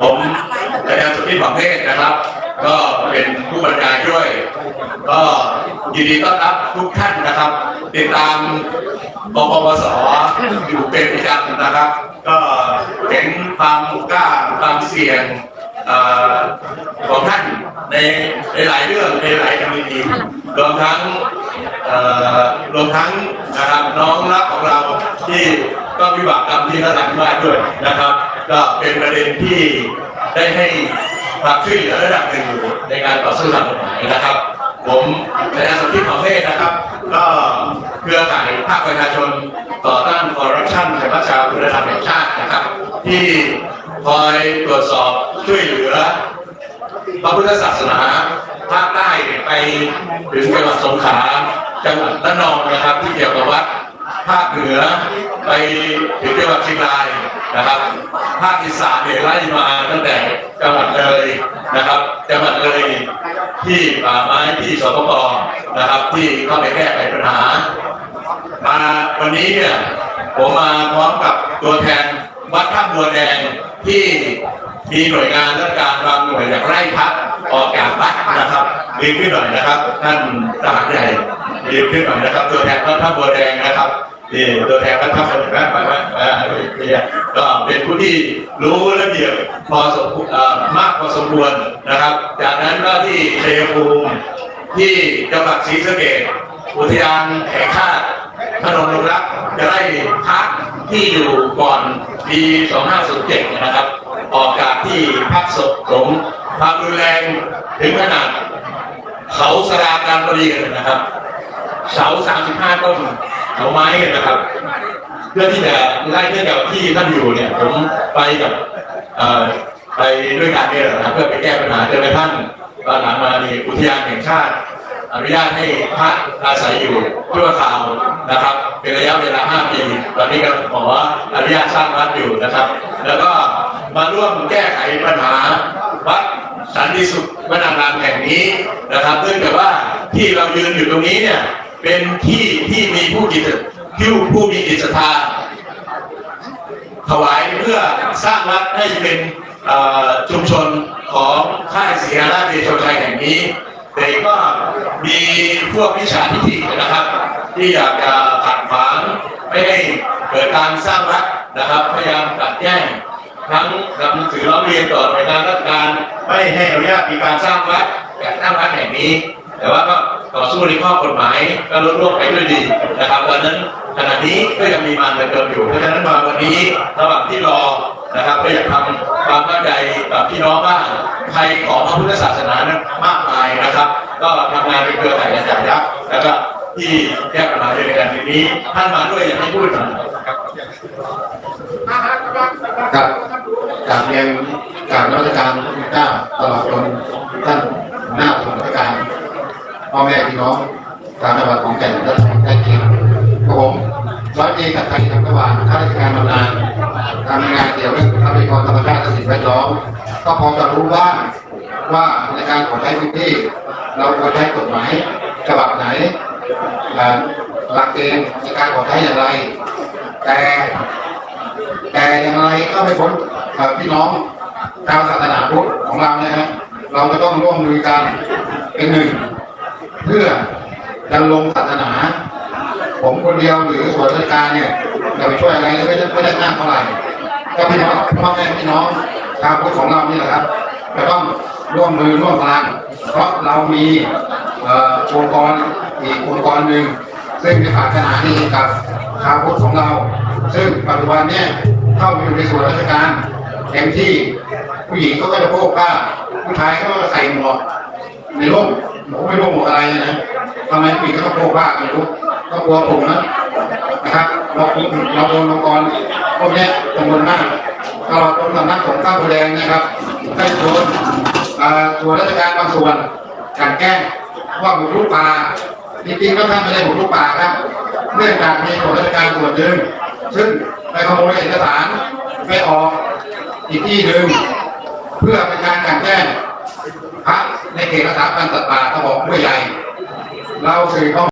ผมอาจารย์สุทธิบังเทศนะครับ ก็เป็นผู้บรรยายด้วย ก็ยินดีต้อนรับทุกท่านนะครับ ติดตามบปปสอยู่เป็นประจำนะครับ ก็เห็นความกล้าความเสี่ยงอของท่านในในหลายเรื่องในหลายกรณีรวมทั้งรวมทั้งนะครับน้องรักของเราที่ก็วิบากกรรมที่ระดับบ้านด้วยนะครับ ก็เป็นประเด็นที่ได้ให้ความช่วยเหลือระดับหนึ่งอยู่ในการต่อสู้ทางกฎหมายนะครับ ผมในนามสมคิดขอเทศนะครับ ก็เครือข่ายภาคประชาชนต่อต้านคอร์รัปชันแห่งพระชาคุณธรรมแห่งชาตินะครับ ที่คอยตรวจสอบช่วยเหลือพระพุทธศาสนาภาคใต้ไปถึงจังหวัดสงขลาจังหวัดระนองนะครับ ที่เกี่ยวกับวัดภาคเหนือไปถึงจังหวัดเชียงราย นะครับภาคอีสานเนี่ยไล่มาตั้งแต่จังหวัดเลยนะครับจังหวัดเลยที่ป่าไม้ที่สปปนะครับ ที่เข้าไปแก้ไขปัญหามาวันนี้เนี่ยผมมาพร้อมกับตัวแทนวัดท่าบัวแดงที่มีหน่วยงานราชการบางหน่วยจากไร่พักออกจากวัดนะครับรีบขึ้นหน่อยนะครับท่านทหาใหญ่รีบขึ้นหน่อยนะครับ ตัวแทนวัดท่าบัวแดงนะครับ นี่ตัวแทนวัดท่าบัวแดงมาว่าก็เป็นผู้ที่รู้ระเบียบพอสมควรมากพอสมควรนะครับ จากนั้นก็ที่ชัยภูมิที่จังหวัดศรีสะเกษอุทยานแห่งชาติถนนลงรักจะได้พักที่อยู่ก่อนปี 2507 นะครับ ออกจากที่พักศพสงฆ์ความรุนแรงถึงขนาดเขาสราการประดีกันนะครับ เสา 35 ต้น เขาไม้กันนะครับ เพื่อที่จะไล่เพื่อกับที่ท่านอยู่เนี่ย ผมไปกับไปด้วยกันเนี่ยนะครับเพื่อไปแก้ปัญหาเจนกระทั่งตอนหลังมาในอุทยานแห่งชาติ อนุญาตให้พระอาศัยอยู่ชั่วคราวนะครับ เป็นระยะเวลา 5 ปี ตอนนี้ก็ขออนุญาตสร้างวัดอยู่นะครับ แล้วก็มาร่วมแก้ไขปัญหาวัดสันติสุขวนารามแห่งนี้นะครับเนื่องจากว่าที่เรายืนอยู่ตรงนี้เนี่ย เป็นที่ที่มีผู้กิจที่ผู้มีกิจศรัทธาถวายเพื่อสร้างวัดให้เป็นชุมชนของค่ายศรีราชเดชชัยแห่งนี้แต่ก็มีพวกวิชาทิฐินะครับ ที่อยากจะขัดขวางไม่ให้เกิดการสร้างวัดนะครับ พยายามตัดแย้งทั้งนำหนังสือร้องเรียนต่อหน่วยงานราชการไม่ให้อนุญาตมีการสร้างวัดแต่ตั้างวัดแห่งนี้ แต่ว่าก็ ต่อสู้ในข้อกฎหมายก็ลดล่วงไปด้วยดีนะครับดังนั้นขณะนี้ก็ยังมีมันเหลือเกินอยู่ เพราะฉะนั้นมาวันนี้ระหว่างที่รอนะครับก็อยากทำความเข้าใจกับพี่น้องว่าใครของพระพุทธศาสนานั้นมากมายนะครับ ก็ทำงานเป็นเครือข่ายกันอย่างยักษ์แล้วก็ที่แก้ปัญหาด้วยกันทีนี้ท่านมาด้วยอยากให้พูดหน่อยครับกับกราบเรียนกราบรัชการพระพุทธเจ้าตลอดจนท่านหน้าส่วนราชการ พ่อแม่พี่น้องตามจังหวัดของแก่นและใกล้เคียงกับผมร้อยเอกกับไทยทำกวาข้าราชการบำนาญทำงานเกี่ยวกับทรัพยากรธรรมชาติและสิ่งแวดล้อมก็พอจะรู้บ้างว่าในการขอใช้พื้นที่ เราควรใช้กฎหมายฉบับไหนหลักเกณฑ์ในการขอใช้อย่างไร แต่แต่อย่างไรก็ไม่พ้นพี่น้องชาวศาสนาพุทธของเรานะฮะเราจะต้องร่วมมือกันเป็นหนึ่ง เพื่อดำรงศาสนา ผมคนเดียวหรือส่วนราชการเนี่ยจะไปช่วยอะไรไม่ได้ไม่ได้มากเท่าไหร่ก็พี่น้องพ่อแม่พี่น้องชาวพุทธของเรานี่แหละครับจะต้องร่วมมือร่วมพลังเพราะเรามีองค์กรอีกองค์กรหนึ่งซึ่งมีศาสนาดีกับชาวพุทธของเรา ซึ่งปัจจุบันเนี่ยเข้ามาอยู่ในส่วนราชการเต็มที่ผู้หญิงเขาก็จะโพกผ้าผู้ชายเขาก็ใส่หมวกในร่ม ผมไม่รู้หมวกอะไรนะทำไมผู้หญิงเขาต้องโพกผ้าไม่รู้ก็กลัวผมนะนะครับเราเราโดนองค์กรพวกนี้จำนวนมากตลอดจนสำนักของข้าวโพแดงนะครับได้โดนอ่าส่วนราชการบางส่วนกันแกล้งว่าบุกรุกป่าจริงๆแล้วท่านไม่ได้บุกรุกป่าครับเนื่องจากมีส่วนราชการส่วนหนึ่งซึ่งไปขโมยเอกสารไปออกอีกที่หนึ่งเพื่อเป็นการกันแกล้ง ในเขตรักษาพันธุ์สัตว์ป่าตะบอกห้วยใหญ่เราสื่อข้อ